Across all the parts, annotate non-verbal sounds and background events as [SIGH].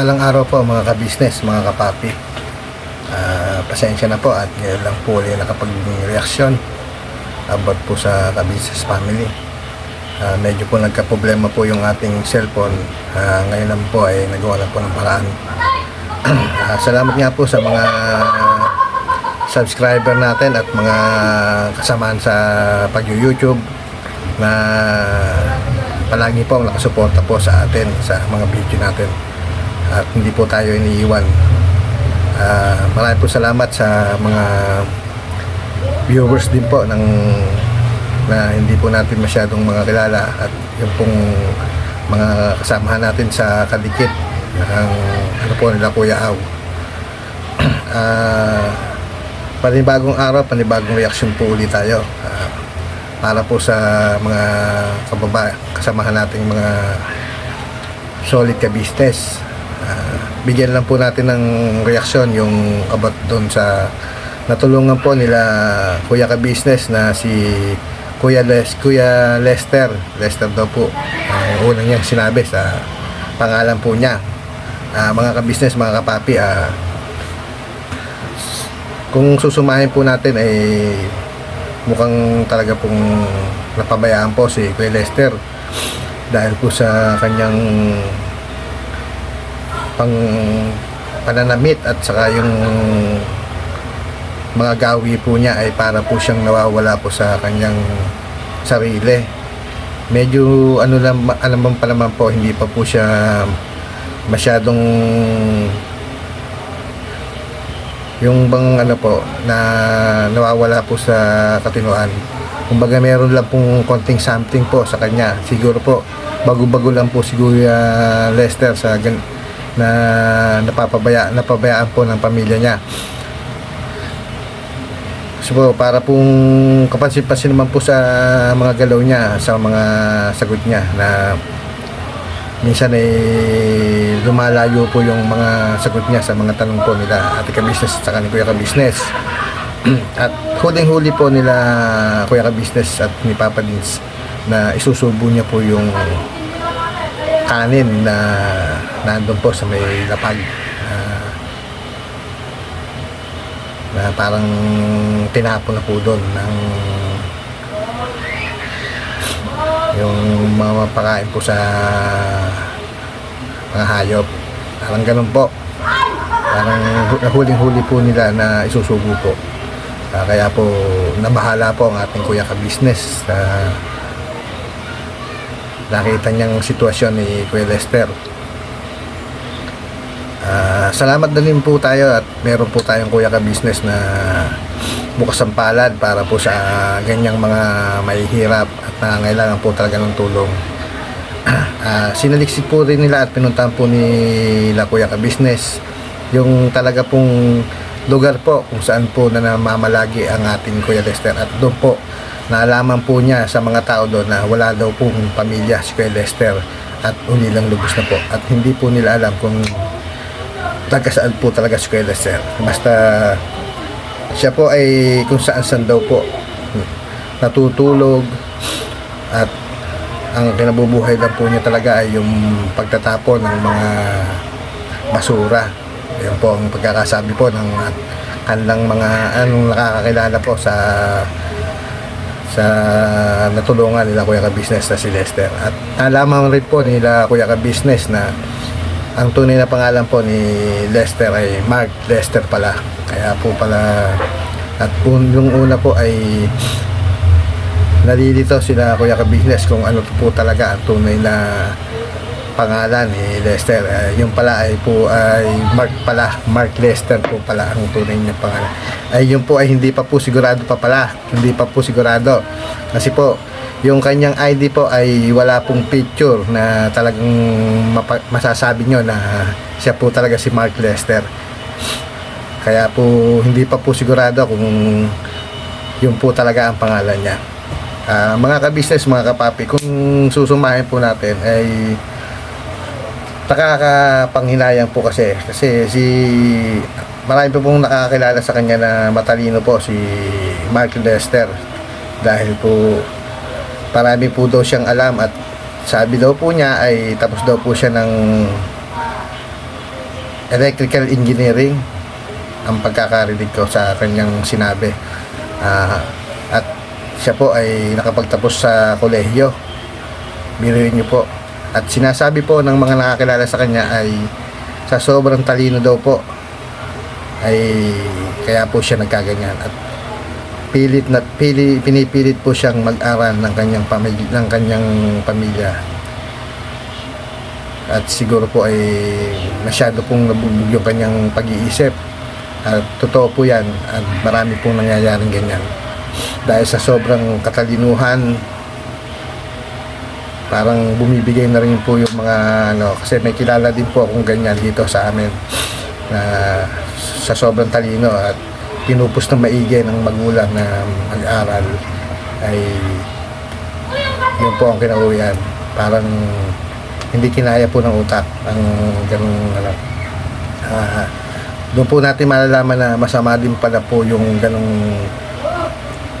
Mapagpalang araw po mga ka-business, mga kapapi. Ah, pasensya na po at ngayon lang po ulit nakapag-reaksyon about po sa ka-business family. Ah, medyo po nagka-problema po yung ating cellphone. Ah, ngayon lang po ay nagawa lang po ng paraan. [CLEARS THROAT] Ah, salamat nga po sa mga subscriber natin at mga kasamaan sa pag-YouTube na palagi po nakasuporta po sa atin sa mga video natin at hindi po tayo iniiwan. Ah, marami po salamat sa mga viewers din po ng na hindi po natin masyadong mga kilala at yung pong mga kasamahan natin sa kadikit ang ano po nila Kuya Aw. [CLEARS THROAT] Ah, panibagong araw, panibagong reaction po ulit tayo. Ah, para po sa mga kababa, kasamahan nating mga solid ka business. Bigyan lang po natin ng reaksyon yung about doon sa natulungan po nila Kuya ka business na si Kuya Les, Kuya Lester. Lester daw po. Ang unang niya sinabi sa pangalan po niya. Ah, mga ka-business, mga kapapi, ah, kung susumahin po natin ay mukhang talaga pong napabayaan po si Kuya Lester dahil po sa kanyang pang pananamit at saka yung mga gawi po niya ay para po siyang nawawala po sa kanyang sarili. Medyo ano lang alam pa naman po hindi pa po siya masyadong yung bang ano po na nawawala po sa katinuan kumbaga meron lang pong konting something po sa kanya siguro po bago-bago lang po siguro uh, Lester sa gan- na napapabaya napabayaan po ng pamilya niya. So para pong kapansin-pansin naman po sa mga galaw niya sa mga sagot niya na minsan ay lumalayo po yung mga sagot niya sa mga tanong po nila ate ka-business at saka ni kuya ka-business. [CLEARS THROAT] At huling-huli po nila kuya ka-business at ni Papa Dins na isusubo niya po yung kanin na nandun po sa may lapag. Na, na parang tinapon na po doon ng yung mga mapakain po sa mga hayop. Parang ganun po. Parang hu- huling-huli po nila na isusubo po. Ah, kaya po nabahala po ang ating kuya ka-business na nakita niyang sitwasyon ni Kuya Lester Ah, salamat na din po tayo at meron po tayong kuya ka-business na bukas ang palad para po sa ganyang mga mahihirap at nangangailangan po talaga ng tulong. [CLEARS THROAT] Ah, sinaliksik po rin nila at pinuntahan po nila kuya ka-business yung talaga pong lugar po kung saan po na namamalagi ang ating Kuya Lester. At doon po naalaman po niya sa mga tao doon na wala daw pong pamilya si Kuya Lester at ulilang lubos na po. At hindi po nila alam kung taga saan po talaga si Kuya Lester. Basta siya po ay kung saan saan daw po. Natutulog. At ang kinabubuhay lang po niya talaga ay yung pagtatapon ng mga basura. Yun po ang pagkakasabi po ng kanilang mga anong nakakakilala po sa sa natulungan nila Kuya Ka-Business na si Lester. At nalaman rin po nila Kuya Ka-Business na ang tunay na pangalan po ni Lester ay Mark Lester pala. Kaya po pala at un- yung una po ay nalilito sila Kuya Ka-Business kung ano po talaga ang tunay na pangalan ni Lester. Eh, yung pala ay po ay Mark pala, Mark Lester po pala ang tunay niya pangalan. Ay yung po ay hindi pa po sigurado pa pala, hindi pa po sigurado. Kasi po yung kanyang ID po ay wala pong picture na talagang masasabi nyo na siya po talaga si Mark Lester. Kaya po hindi pa po sigurado kung yun po talaga ang pangalan niya. Ah, mga ka-business, mga kapapi, kung susumahin po natin ay nakakapanghinayang po kasi kasi si marami po pong nakakakilala sa kanya na matalino po si Mark Lester dahil po marami po daw siyang alam at sabi daw po niya ay tapos daw po siya ng electrical engineering ang pagkakarinig ko sa kanyang sinabi. Ah, at siya po ay nakapagtapos sa kolehiyo. Biruin niyo po. At sinasabi po ng mga nakakilala sa kanya ay sa sobrang talino daw po ay kaya po siya nagkaganyan at pilit na pili, pinipilit po siyang mag-aral ng kanyang pamilya ng kanyang pamilya. At siguro po ay masyado pong nabugbog yung kanyang pag-iisip. At totoo po yan at marami pong nangyayaring ganyan. Dahil sa sobrang katalinuhan parang bumibigay na rin po yung mga ano kasi may kilala din po akong ganyan dito sa amin na sa sobrang talino at pinupos ng maigi ng magulang na mag-aral ay yun po ang kinauwian. Parang hindi kinaya po ng utak ang ganung ano. Ah, doon po natin malalaman na masama din pala po yung ganung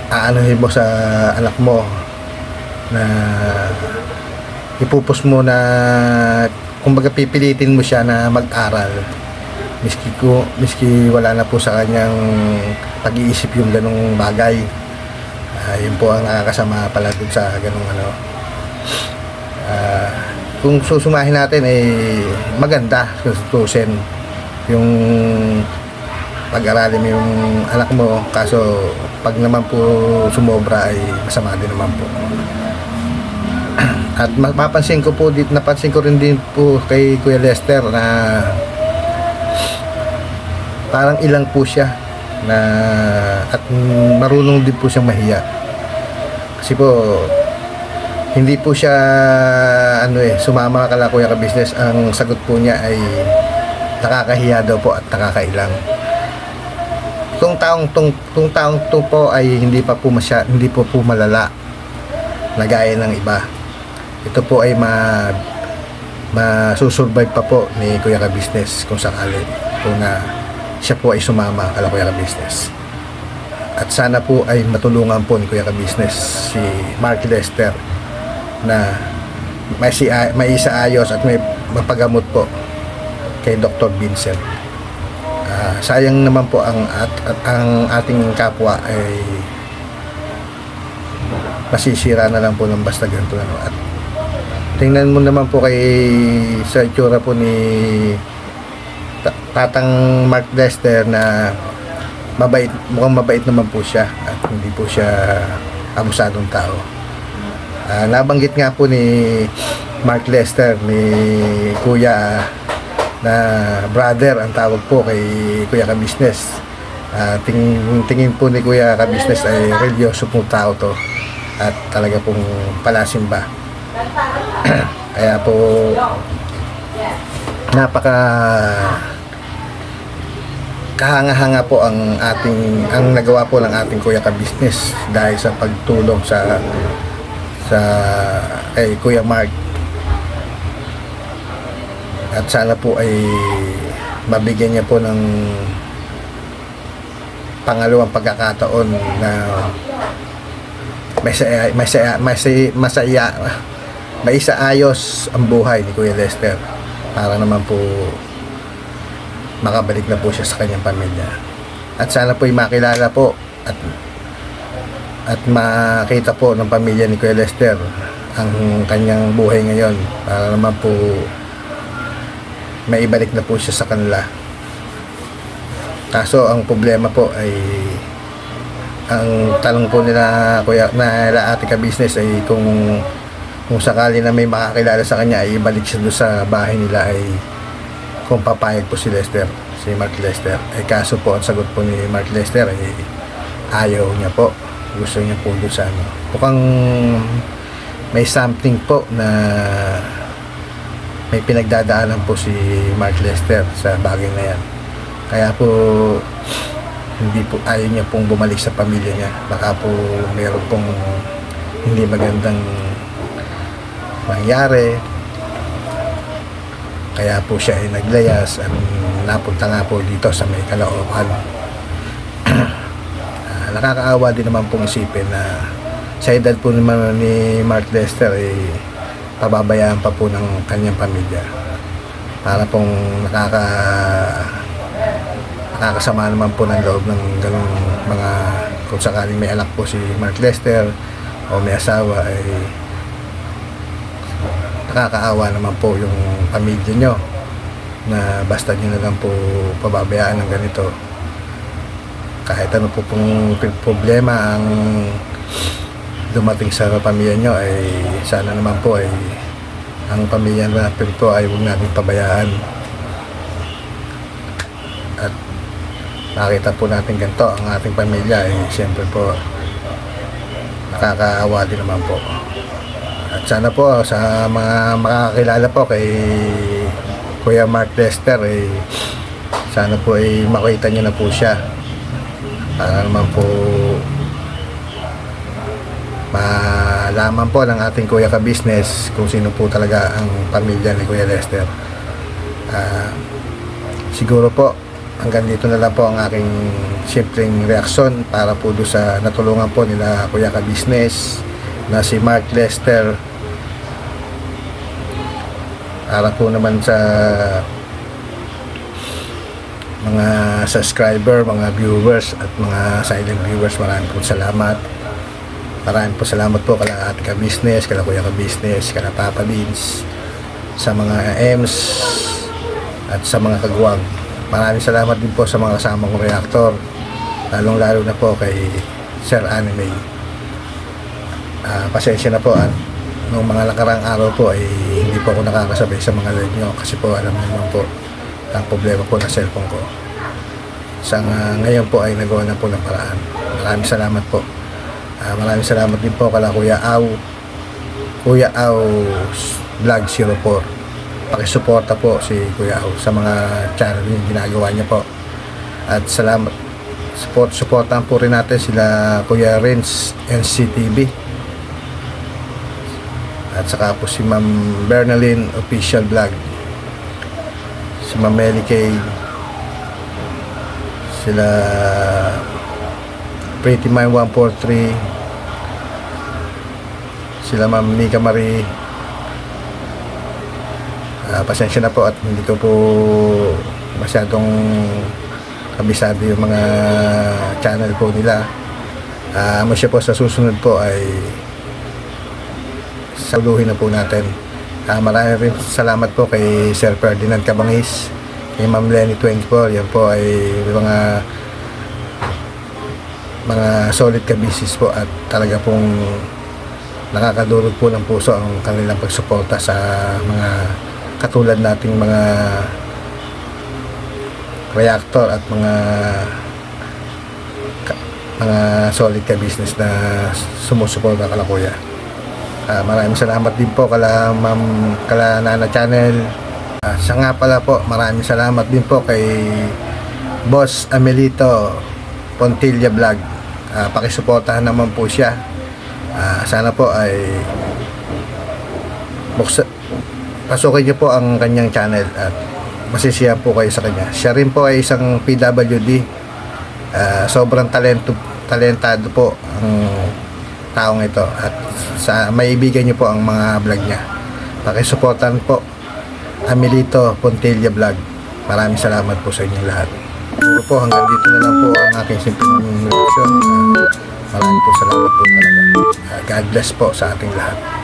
aanuhin mo sa anak mo na ipupos mo na kumbaga pipilitin mo siya na mag-aral miski ko miski wala na po sa kanyang pag-iisip yung ganong bagay. Ah, yun po ang nakakasama pala dun sa ganong ano. Ah, kung susumahin natin ay maganda tutusin yung pag-aralin mo yung anak mo. Kaso pag naman po sumobra ay masama din naman po. At mapapansin ko po napansin ko rin din po kay Kuya Lester na parang ilang po siya na at marunong din po siyang mahiya. Kasi po hindi po siya ano eh sumama kala kuya ka business. Ang sagot po niya ay nakakahiya daw po at nakakailang. Tung taong tung, tung taong to po ay hindi pa po masya, hindi po po malala na gaya ng iba. Ito po ay ma masusurvive pa po ni Kuya ka business kung sakali kung na siya po ay sumama kala Kuya ka business at sana po ay matulungan po ni Kuya ka business si Mark Lester na may, si, may isa ayos at may mapagamot po kay Dr. Vincent. Ah, sayang naman po ang at, at ang ating kapwa ay masisira na lang po ng basta ganito ano. At tingnan mo naman po kay sa itsura po ni Tatang Mark Lester na mabait, mukhang mabait naman po siya at hindi po siya abusadong tao. Ah, nabanggit nga po ni Mark Lester ni Kuya na brother ang tawag po kay Kuya ka business. Ah, ting, tingin po ni Kuya ka business ay religyoso pong tao to at talaga pong palasimba. [CLEARS THROAT] Kaya po napaka kahanga-hanga po ang ating ang nagawa po ng ating kuya ka business dahil sa pagtulong sa sa kay Kuya Mark. At sana po ay mabigyan niya po ng pangalawang pagkakataon na may saya, may saya, may saya, masaya may ayos ang buhay ni Kuya Lester para naman po makabalik na po siya sa kanyang pamilya. At sana po ay makilala po at at makita po ng pamilya ni Kuya Lester ang kanyang buhay ngayon para naman po maibalik na po siya sa kanila. Kaso ang problema po ay ang tanong po nila kuya na ate ka business ay kung kung sakali na may makakilala sa kanya ay ibalik siya doon sa bahay nila ay kung papayag po si Lester si Mark Lester. Ay kaso po ang sagot po ni Mark Lester ay ayaw niya po. Gusto niya po doon sa ano. Mukhang may something po na may pinagdadaanan po si Mark Lester sa bagay na yan. Kaya po hindi po ayaw niya pong bumalik sa pamilya niya. Baka po meron pong hindi magandang mangyari. Kaya po siya ay naglayas at napunta nga po dito sa may kalooban [CLEARS THROAT] Ah, nakakaawa din naman pong isipin na sa edad po naman ni Mark Lester ay pababayaan pa po ng kanyang pamilya. Para pong nakaka nakakasama naman po ng loob ng ganung mga kung sakaling may anak po si Mark Lester o may asawa ay nakakaawa naman po yung pamilya nyo na basta nyo na lang po pababayaan ng ganito. Kahit ano po pong problema ang dumating sa pamilya nyo ay sana naman po ay ang pamilya natin po ay huwag natin pabayaan. At nakita po natin ganito ang ating pamilya ay siyempre po nakakaawa din naman po sana po sa mga makakakilala po kay Kuya Mark Lester ay sana po ay makita nyo na po siya para naman po malaman po ng ating Kuya ka-business kung sino po talaga ang pamilya ni Kuya Lester. Ah, siguro po hanggang dito na lang po ang aking simpleng reaksyon para po do sa natulungan po nila Kuya ka-business na si Mark Lester para po naman sa mga subscriber, mga viewers at mga silent viewers maraming po salamat Maraming po salamat po kala ate ka business, kala kuya ka business, kala Papa Lins, sa mga EMS at sa mga kagwang. Maraming salamat din po sa mga kasama kong reactor, lalong lalo na po kay Sir Anime. Ah, pasensya na po at nung mga nakarang araw po ay hindi po ako nakakasabay sa mga live nyo kasi po alam niyo naman po ang problema po ng cellphone ko. Sa nga- ngayon po ay nagawa na po ng paraan. Maraming salamat po. Ah, maraming salamat din po kala Kuya Aw Kuya Aw Vlog 04 Pakisuporta po si Kuya Aw sa mga channel yung ginagawa niya po at salamat support supportan po rin natin sila Kuya Renz NCTV at saka po si Ma'am Bernalyn Official Vlog. Si Ma'am Melly Kay. Sila Pretty Mind 143 sila Ma'am Nika Marie. Ah, pasensya na po at hindi ko po masyadong kabisado yung mga channel po nila. Mo siya po sa susunod po ay saluhin na po natin Ah, maraming rin salamat po kay Sir Ferdinand Cabangis kay Ma'am Lenny 24 yan po ay mga mga solid ka business po at talaga pong nakakadurog po ng puso ang kanilang pagsuporta sa mga katulad nating mga reactor at mga mga solid ka business na sumusuporta kala kuya. Ah, maraming salamat din po kala Ma'am kala Nana Channel. Ah, siya nga pala po, maraming salamat din po kay Boss Amelito Pontilla Vlog. Ah, pakisuportahan naman po siya. Ah, sana po ay buksa, pasukin niyo po ang kanyang channel at masisiya po kayo sa kanya. Siya rin po ay isang PWD. Ah, sobrang talento talentado po ang taong ito at sa maibigan niyo po ang mga vlog niya. Pakisuportahan po Amelito Pontilla Vlog. Maraming salamat po sa inyong lahat. Siguro po hanggang dito na lang po ang aking simpleng reaction. Ah, maraming po salamat po talaga. God bless po sa ating lahat.